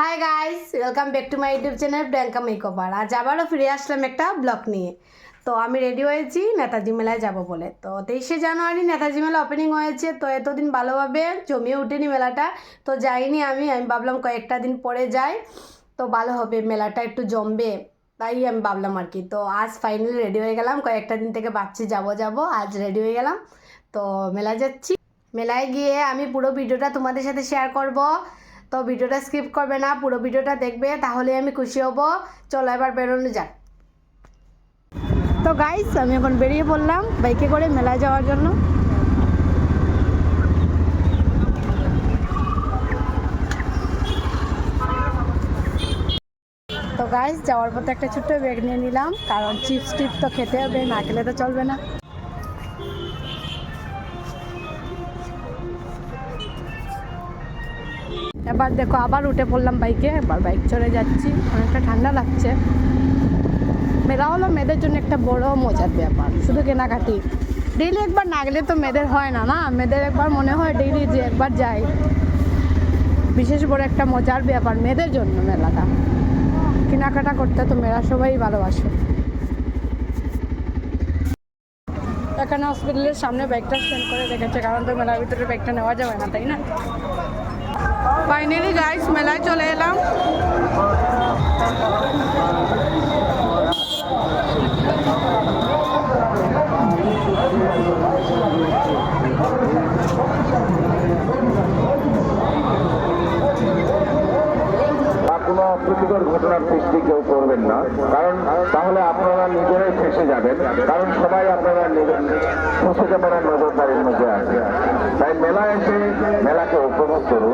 Hi guys welcome back to my YouTube channel Priyanka makeover আজ আবারও ফিরে আসলাম একটা ব্লগ নিয়ে। তো আমি রেডি হয়েছি, নেতাজি মেলায় যাব বলে। তো তেইশে জানুয়ারি নেতাজি মেলা ওপেনিং হয়েছে, তো এতদিন ভালোভাবে জমিয়ে ওঠেনি মেলাটা। তো যাইনি আমি আমি ভাবলাম কয়েকটা দিন পরে যাই। তো ভালো হবে, মেলাটা একটু জমবে, তাই আমি ভাবলাম আর কি। তো আজ ফাইনালি রেডি হয়ে গেলাম, কয়েকটা দিন থেকে ভাবছি যাব যাব, আজ রেডি হয়ে গেলাম। তো মেলা যাচ্ছি। মেলায় গিয়ে আমি পুরো ভিডিওটা তোমাদের সাথে শেয়ার করব। তো ভিডিওটা স্কিপ করবে না, পুরো ভিডিওটা দেখবে, তাহলে আমি খুশি হব। চলো এবার বেরোনো যাক। তো গাইস আমি এখন বেরিয়ে পড়লাম বাইকে করে মেলায় যাওয়ার জন্য। তো গাইস যাওয়ার পথে একটা ছোট্ট ব্যাগ নিয়ে নিলাম, কারণ চিপস টিপ তো খেতে হবে, না খেলে তো চলবে না। এবার দেখো আবার উঠে পড়লাম বাইকে, এবার বাইক চড়ে যাচ্ছি। অনেকটা ঠান্ডা লাগছে। মেলা হলো মেয়েদের জন্য একটা বড় মজার ব্যাপার, শুধু কেনাকাটি। ডেইলি একবার না গেলে তো মেয়েদের হয় না না? মেয়েদের একবার মনে হয় ডেইলি যে একবার যাই। বিশেষ বড় একটা মজার ব্যাপার মেয়েদের জন্য মেলাটা। কেনাকাটা করতে তো মেয়েরা সবাই ভালোবাসে। এখানে হসপিটালের সামনে ব্যাগটা স্ট্যান্ড করে রেখেছে, কারণ তো মেলার ভিতরে ব্যাগটা নেওয়া যাবে না, তাই না? ফাইনালি গাইস মেলায় চলে এলাম। কোনো অপ্রীতিকর ঘটনার সৃষ্টি কেউ করবেন না। কারণ তাহলে আপনারা নিজেরাই ফেসে যাবেন। কারণ সবাই আপনারা নিজের ফেসে যাবেন নজরদারির মধ্যে আছে তাই মেলায় এসে মেলাকে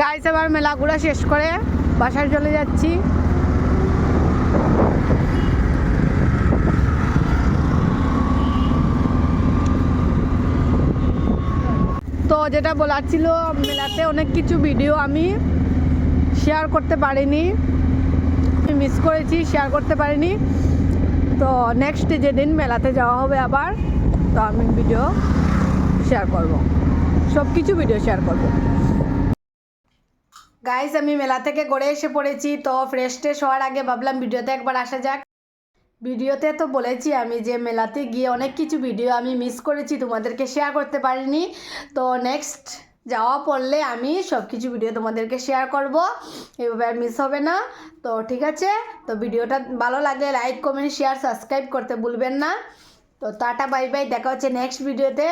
গাইস আবার মেলা ঘোরা শেষ করে বাসায় চলে যাচ্ছি। তো যেটা বলার ছিল, মেলাতে অনেক কিছু ভিডিও আমি শেয়ার করতে পারিনি। মিস করেছি শেয়ার করতে পারিনি। তো নেক্সট যেদিন মেলাতে যাওয়া হবে আবার, তো আমি ভিডিও শেয়ার করব। সব কিছু ভিডিও শেয়ার করব। গাইস আমি মেলা থেকে ঘুরে এসে পড়েছি, তো ফ্রেশ ট্রেশ হওয়ার আগে ভাবলাম ভিডিওতে একবার আসা যাক। ভিডিওতে তো বলেছি আমি যে মেলাতে গিয়ে অনেক কিছু ভিডিও আমি মিস করেছি, তোমাদেরকে শেয়ার করতে পারিনি। তো নেক্সট যাওয়া পড়লে আমি সব কিছু ভিডিও তোমাদেরকে শেয়ার করব। এভাবে আর মিস হবে না। তো ঠিক আছে, তো ভিডিওটা ভালো লাগলে লাইক কমেন্ট শেয়ার সাবস্ক্রাইব করতে ভুলবেন না। তো টাটা বাই বাই দেখা হচ্ছে নেক্সট ভিডিওতে